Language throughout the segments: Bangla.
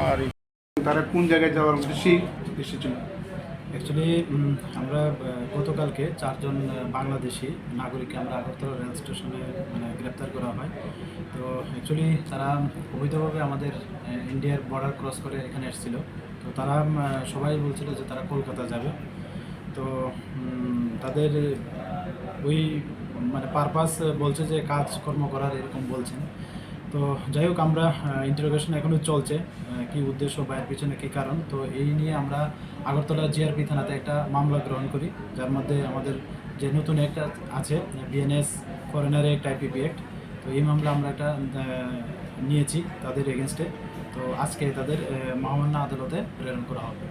আর তারা কোন জায়গায় যাওয়ার এসেছিল? অ্যাকচুয়ালি আমরা গতকালকে চারজন বাংলাদেশি নাগরিককে আমরা আগরতলা রেল স্টেশনে মানে গ্রেপ্তার করা হয়। তো অ্যাকচুয়ালি তারা অবৈধভাবে আমাদের ইন্ডিয়ার বর্ডার ক্রস করে এখানে এসেছিল। তো তারা সবাই বলছিল যে তারা কলকাতা যাবে। তো তাদের ওই মানে পারপাস বলছে যে কাজকর্ম করার এরকম বলছেন। তো যাই হোক আমরা ইন্টারোগেশন এখনও চলছে কি উদ্দেশ্য বা এর পিছনে কী কারণ। তো এই নিয়ে আমরা আগরতলা জিআরপি থানাতে একটা মামলা গ্রহণ করি যার মধ্যে আমাদের যে নতুন একটা আছে BNS foreigner act IPP act তো এই মামলা আমরা একটা নিয়েছি তাদের এগেনস্টে তো আজকে তাদের মহামান্য আদালতে প্রেরণ করা হবে।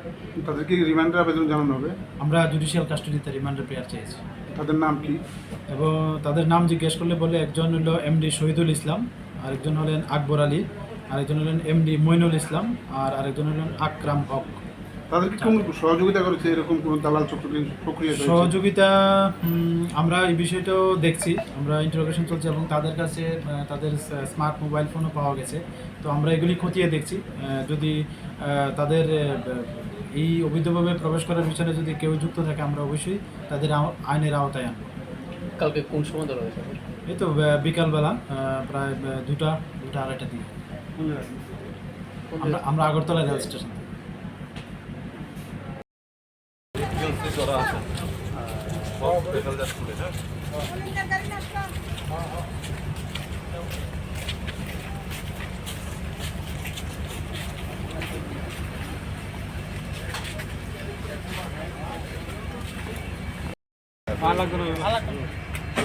তাদেরকে রিমান্ডের আবেদন জানানো হবে? আমরা জুডিশিয়াল কাস্টডিতে রিমান্ডের প্রেয়ার চেয়েছি। তাদের নাম কি? এবং তাদের নাম জিজ্ঞেস করলে বলে একজন হলো এমডি শহীদুল ইসলাম। আরেকজন হলেন আকবর আলী আরেকজন হলেন এমডি মইনুল ইসলাম আর আরেকজন হলেন আকরাম হক। তাদেরকে কোন সহযোগিতা করেছে এরকম কোন দালাল চক্র প্রক্রিয়া সহযোগিতা আমরা এই বিষয়টাও দেখছি আমরা ইন্টারোগেশন চলছে এবং তাদের কাছে তাদের স্মার্ট মোবাইল ফোনও পাওয়া গেছে। তো আমরা এগুলি খতিয়ে দেখছি যদি তাদের এই অবৈধভাবে প্রবেশ করার পিছনে যদি কেউ যুক্ত থাকে আমরা অবশ্যই তাদের আইনের আওতায় আনব। কালকে কোন সময় ধরা হয়েছে এই তো বিকালবেলা প্রায় দুটা দুটা আড়াইটা দিকে আমরা আমরা আগরতলা রেল স্টেশন থেকে।